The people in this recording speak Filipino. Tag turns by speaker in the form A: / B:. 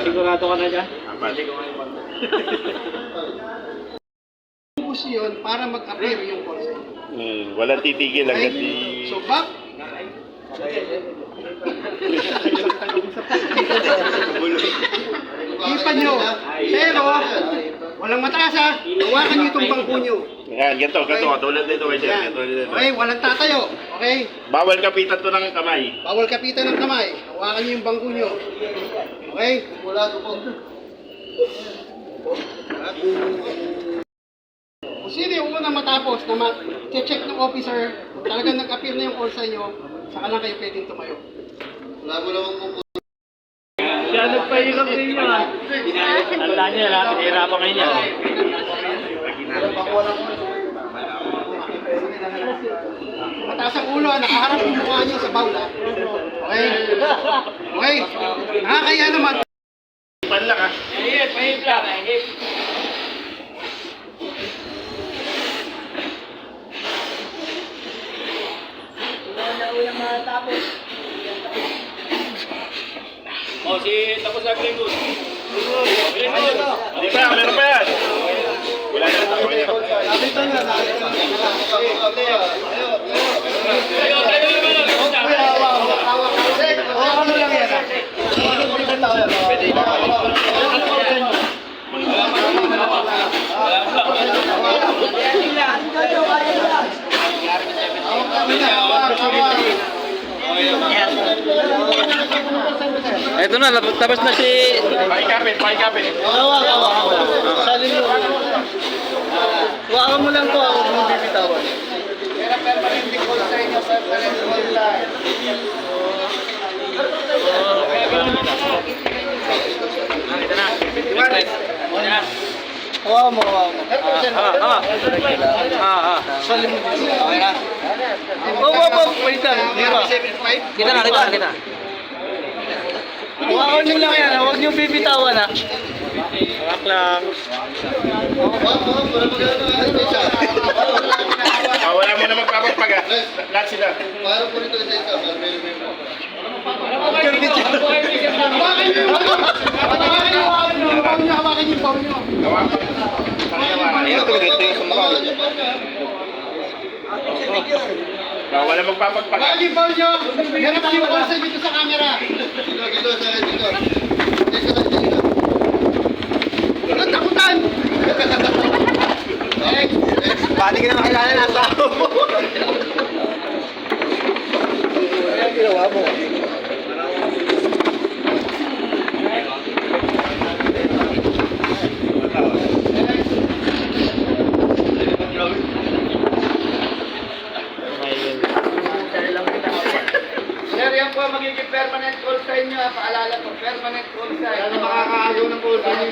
A: Sigurado ka na dyan?
B: Apat.
C: Ubus yun para mag-appear yung call sa inyo.
B: Hmm, walang titigil hanggang di...
C: So, back. Ipan nyo. Pero, walang mataas ha. Hawakan nyo itong bangko nyo.
B: Yan, ganito, ganito. Tulad nito, kay Sir.
C: Yan.
B: Tulad nito.
C: Okay, walang tatayo. Okay?
B: Bawal kapitan to ng kamay.
C: Bawal kapitan ng kamay. Hawakan nyo yung bangko nyo. Okay? Wala po. Kung sino yung unang matapos na ma-check ng officer talagang nag-appear na yung call sa inyo, saka lang kayo pwedeng tumayo. Wala mo naman po
A: Siya nagpahirap sa inyo ah. Tandaan niya lang, hirapan kayo niya.
C: Mataas ang ulo, nakaharap yung mukha niyo sa bawla. Okay? Okay? Nakakaya naman.
B: Pan lang ah.
A: Hihip, hihip lang. Hihip. Oh, si tapos na Glenn Good. Glenn Good.
B: Di pa, meron pa yan. Wala na, takbo niya.
A: Tayo, tayo naman.
C: Ano lang yan.
A: Ito na, tapos na si...
B: Pakikapit, pakikapit.
C: Hawak, hawak, hawak. Salin mo. Hawakan mo lang to, ako mo bibitawan. Pero permanente call sa inyo, permanente call lang. Hawakan mo, hawakan mo.
A: Ah, ah. Ah, ah.
C: Salin mo dito. Okay na? Oh, oh, oh, wait lang. Di ba?
A: Kita na, kita na, kita.
C: Hawakan nyo lang yan, huwag nyo bibitawan ha.
A: Hawak lang.
B: Ah, wala mo na magpapagpag ah. Lahat sila.
C: Hawakan nyo, hawakan nyo, hawakan nyo, hawakan nyo, hawakan nyo, hawakan yung phone nyo.
B: Hawakan. Pakihawakan. Ah, wala magpapagpag
C: yung phone nyo. Ganap yung call sa dito sa camera. Ano takutan? Pati ka na makilala na tao. Ano ginawa mo? Po magiging permanent call inyo. ha. Paalala po, permanent call inyo. Ano makakaagaw ng call sa inyo?